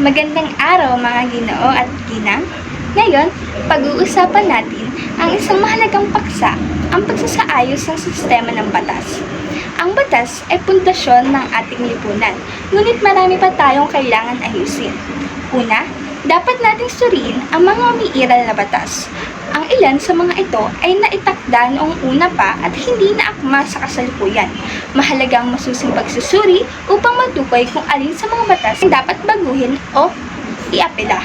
Magandang araw mga ginoo at ginang. Ngayon, pag-uusapan natin ang isang mahalagang paksa, ang pagsasaayos ng sistema ng batas. Ang batas ay pundasyon ng ating lipunan, ngunit marami pa tayong kailangan ayusin. Una, dapat nating suriin ang mga umiiral na batas. Ilan sa mga ito ay naitakda noong una pa at hindi na akma sa kasalukuyan. Mahalagang masusing pagsusuri upang matukoy kung alin sa mga batas ang dapat baguhin o iapela.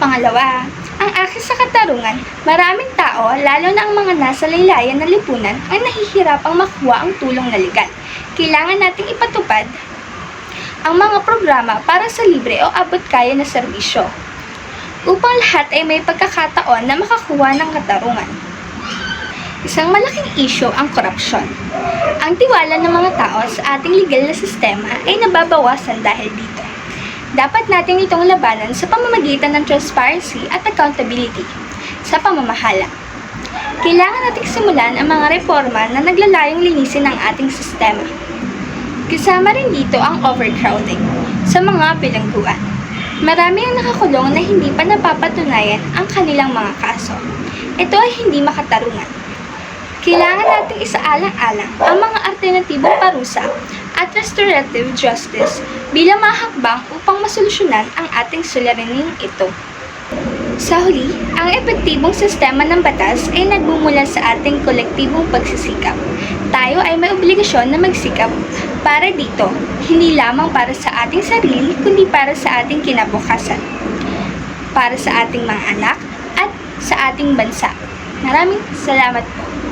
Pangalawa, ang akin sa katarungan, maraming tao, lalo na ang mga nasa laylayan ng lipunan, ang nahihirapang makuha ang tulong na legal. Kailangan nating ipatupad ang mga programa para sa libre o abot kaya na serbisyo upang lahat ay may pagkakataon na makakuha ng katarungan. Isang malaking isyo ang korupsyon. Ang tiwala ng mga tao sa ating legal na sistema ay nababawasan dahil dito. Dapat natin itong labanan sa pamamagitan ng transparency at accountability sa pamamahala. Kailangan nating simulan ang mga reforma na naglalayong linisin ang ating sistema. Kasama rin dito ang overcrowding sa mga bilangguan. Marami ang nakakulong na hindi pa napapatunayan ang kanilang mga kaso. Ito ay hindi makatarungan. Kailangan nating isaalang-alang ang mga alternatibong parusa at restorative justice bilang mga hakbang upang masolusyonan ang ating suliraning ito. Sa huli, ang epektibong sistema ng batas ay nagmumula sa ating kolektibong pagsisikap. Tayo ay may obligasyon na magsikap para dito, hindi lamang para sa ating sarili, kundi para sa ating kinabukasan. Para sa ating mga anak at sa ating bansa. Maraming salamat po.